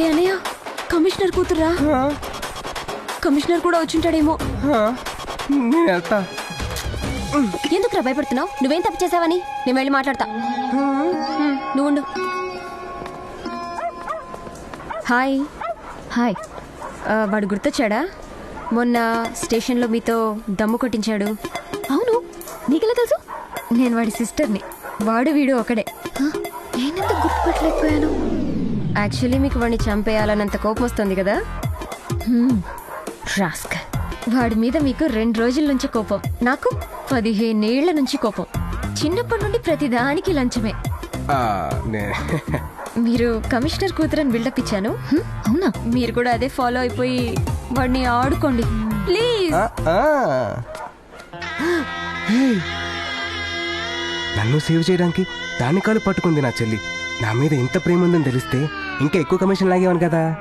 రే అనయ్య కమిషనర్ కూతురా కమిషనర్ కూడా వచ్చింటాడేమో. నేను వెళ్తా. ఎందుకురా భయపడుతున్నావు? నువ్వేం తప్పు చేసావని? నేను వెళ్ళి మాట్లాడతా. నువ్వు. హాయ్. హాయ్. వాడు గుర్తొచ్చాడా? మొన్న స్టేషన్లో మీతో దమ్ము కొట్టించాడు. అవును. నీకెలా తెలుసు? నేను వాడి సిస్టర్ని. వాడు వీడు ఒకడే. నేనెంత గుర్తుపట్టలేకపోయాను? యాక్చువల్లీ మీకు వాడిని చంపేయాలన్నంత కోపం వస్తుంది కదా? రాస్క వాడి మీద మీకు రెండు రోజుల నుంచి కోపం. నాకు పదిహేనేళ్ళ నుంచి కోపం. చిన్నప్పటి నుండి ప్రతిదానికి లంచమే. ఆ, నే- మీరు కమిషనర్ కూతురని బిల్డప్ ఇచ్చాను. అవునా? మీరు కూడా అదే ఫాలో అయిపోయి వాడిని ఆడుకోండి. ప్లీజ్. నన్ను సేవ్ చేయడానికి దాని కాలు పట్టుకుంది నా చెల్లి. నా మీద ఎంత ప్రేమ ఉందని తెలిస్తే ఇంకా ఎక్కువ కమిషన్ లాగేవాను కదా.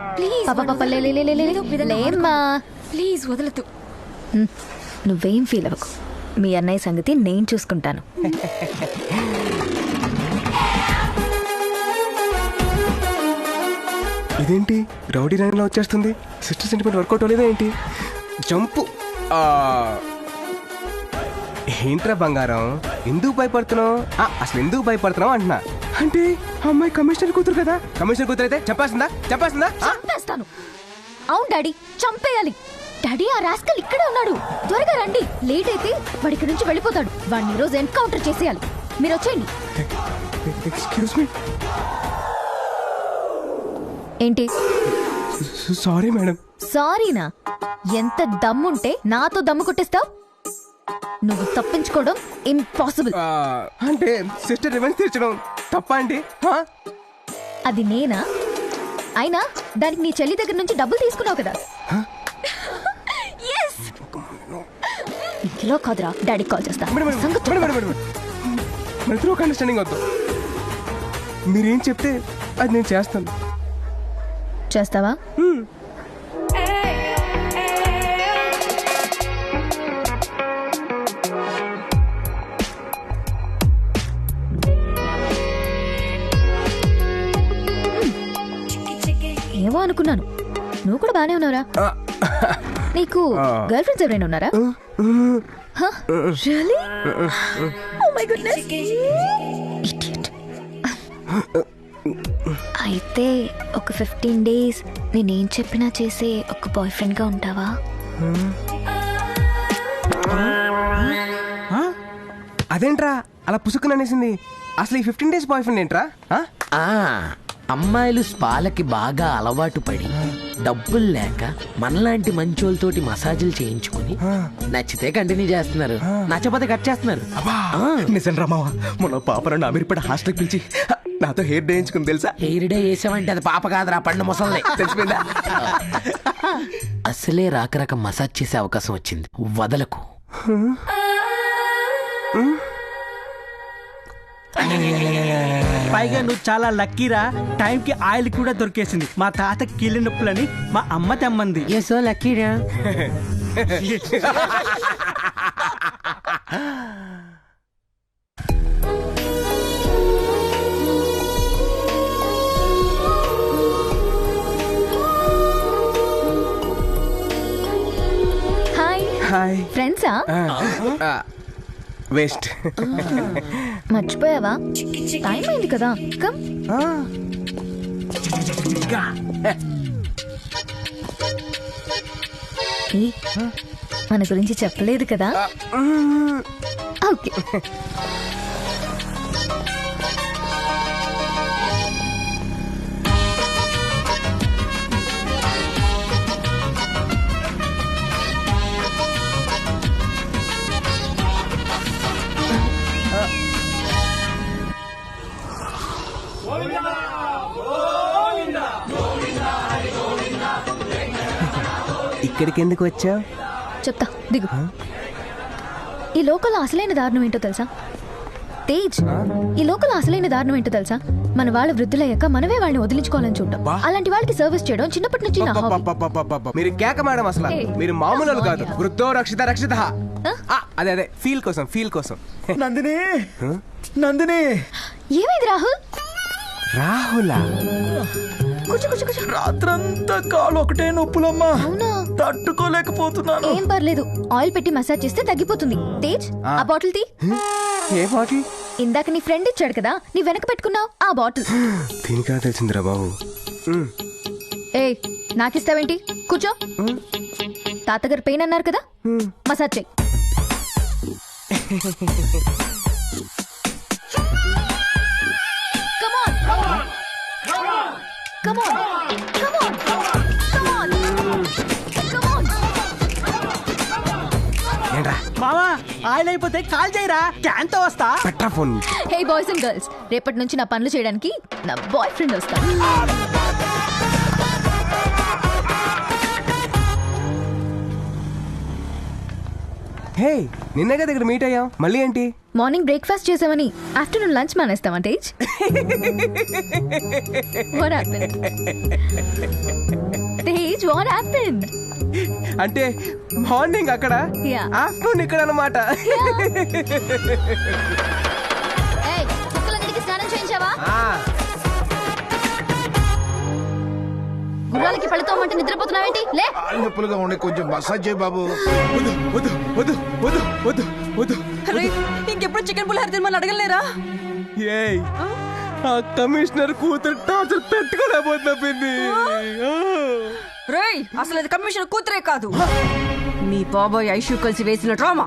ప్లీజ్ వదలదు నువ్వేం ఫీల్ అవ్వకు. మీ అన్నయ్య సంగతి నేను చూసుకుంటాను. ఇదేంటి? రౌడీ రంగంలో వచ్చేస్తుంది. సిస్టర్ సెంటిమెంట్ వర్కౌట్ అవ్వలేదా ఏంటి జంపు. ఏంట్రా బంగారం? ఎందుకు భయపడుతున్నావు? ఆ, అసలు ఎందుకు భయపడుతున్నావు అంటున్నా. అంటే అమ్మాయి కమిషనర్ కూతురు కదా? కమిషనర్ కూతురు అయితే చెప్పాల్సిందా చెప్పాల్సిందా? చంపేస్తాను. అవును డాడీ. చంపేయాలి. డాడీ ఆ రాస్కల్ ఇక్కడే ఉన్నాడు. త్వరగా రండి. లేట్ అయితే వాడి ఇక్కడి నుంచి వెళ్ళిపోతాడు. వాడిని ఈ రోజు ఎన్కౌంటర్ చేసేయాలి. మీరు వచ్చేయండి. ఎక్స్క్యూజ్ మీ ఏంటి? సారీ మేడం సారీనా? ఎంత దమ్ముంటే నాతో దమ్ము కొట్టిస్తావు? నువ్వు తప్పించుకోవడం ఇంపాసిబుల్ అంటే సిస్టర్ రివెంజ్ తీర్చడం. తప్ప అండి? అది నేనా? అయినా దానికి నీ చెల్లి దగ్గర నుంచి డబ్బులు తీసుకున్నావు కదా! ఇలా కాదురా డాడీకి కాల్ చేస్తా. మేడం, మేడం, సంగతి మేడం, మేడం, మేడం. మన ఇద్దరు ఒక అండర్స్టాండింగ్ వద్దు. మీరేం చెప్తే అది నేను చేస్తాను. చేస్తావా? ఏమో అనుకున్నాను. నువ్వు కూడా బానే ఉన్నారా ఆ, నీకు గర్ల్ ఫ్రెండ్స్ ఎవరైనా ఉన్నారా? Oh. అయితే ఒక ఫిఫ్టీన్ డేస్ నేనేం చెప్పినా చేసే ఒక బాయ్ ఫ్రెండ్గా ఉంటావా అదేంట్రా? అలా పుసుకుని అనేసింది అసలు ఈ ఫిఫ్టీన్ డేస్ బాయ్ ఫ్రెండ్ ఏంట్రా? ఆ? ఆ. అమ్మాయిలు స్పాలకి బాగా అలవాటు పడి డబ్బులు లేక మనలాంటి మంచోళ్ళతోటి మసాజులు చేయించుకుని నచ్చితే కంటిన్యూ చేస్తున్నారు. నచ్చపోతే కట్ చేస్తున్నారు. నిజం రామావా మొన్న పాప నన్ను అమీర్పేట హాస్టల్కి పిలిచి నాతో హెయిర్ డే వేయించుకుని తెలుసా? హెయిర్ డే వేసామంటే అది పాప కాదురా పండు ముసలి తెలిసిపోయిందా? అసలే రాక రాక మసాజ్ చేసే అవకాశం వచ్చింది. వదలకు. పైగా నువ్వు చాలా లక్కీరా. టైంకి ఆయిల్ కూడా దొరికేసింది. మా తాత కీళ్ళ నొప్పులని మా అమ్మ తెమ్మంది. సో లక్కీరా. హాయ్ హాయ్ ఫ్రెండ్సా వేస్ట్. మర్చిపోయావా? టైం అయింది కదా. కమ్ ఏ, మన గురించి చెప్పలేదు కదా? ఓకే. ఇక్కడికి ఎందుకు వచ్చావు? చెప్తా దిగు. ఈ లోకల్ అసలైన దారుణం ఏంటో తెలుసా? తేజ్ ఈ లోకల్ అసలైన దారుణం ఏంటో తెలుసా? మన వాళ్ళు వృద్ధులయ్యాక మనమే వాళ్ళని వదిలించుకోవాలని చూడటం అలాంటి వాళ్ళకి సర్వీస్ చేయడం చిన్నప్పటి నుంచి నా హాబీ అబ్బబ్బబ్బబ్బబ్బబ్బ. మీరు కేక మేడం అసలు. మీరు మామూలు కాదు. వృద్ధో రక్షిత రక్షిత. అదే అదే. ఫీల్ కోసం ఫీల్ కోసం. నందిని! నందిని! ఏమైంది రాహుల్? రాహులా? కూర్చో కూర్చో కూర్చో. రాత్రంతా కాలు ఒకటే నొప్పులమ్మా. అవునా? తట్టుకోలేకపోతున్నాను. ఏం పర్లేదు ఆయిల్ పెట్టి మసాజ్ చేస్తే తగ్గిపోతుంది. తేజ్ ఆ. బాటిల్ తీ. ఏ బాటిల్? ఇందాక నీ ఫ్రెండ్ ఇచ్చాడు కదా నీ వెనక పెట్టుకున్నావు ఆ బాటిల్. దీనికా తెలిసిందిరా బాబు. ఏ నాకిస్తావేంటి? కూర్చో. తాతగారు పెయిన్ అన్నారు కదా మసాజ్ చెయ్యి Come on. Come on. మామా ఆయిల్ అయిపోతే కాల్ చేయరా? క్యాన్తో వస్తా. Petra phone? Hey boys and girls రేపటి నుంచి నా పనులు చేయడానికి నా బాయ్ ఫ్రెండ్ వస్తాడు హే నిన్నే కదా ఇక్కడ మీట్ అయ్యాం. మళ్ళీ ఏంటి? మార్నింగ్ బ్రేక్ఫాస్ట్ చేసామని afternoon lunch మానేస్తావా Tej what happened Tej what happened అంటే మార్నింగ్ అక్కడ. ఆఫ్టర్నూన్ ఇక్కడ అనమాట ఏయ్ కుక్కలన్నిటికీ స్నానం చేయించావా? గుర్రాలకి పళ్ళుతోమంటే నిద్రపోతున్నావేంటి? లే. కాళ్ళు నొప్పులుగా ఉండే కొంచెం మసాజ్ చేయి బాబు. వద్దు వద్దు వద్దు వద్దు వద్దు వద్దు. ఇంకెప్పుడు చికెన్ పులిహోర తినమని అడగలేరా? ఏయ్ ఆ కమిషనర్ కూతురు టార్చర్ పెట్టుకోలేకపోతున్నా పిన్ని. అసలు ఇది కమిషన్ కూతురే కాదు. మీ బాబాయ్ ఐషు కలిసి వేసిన డ్రామా.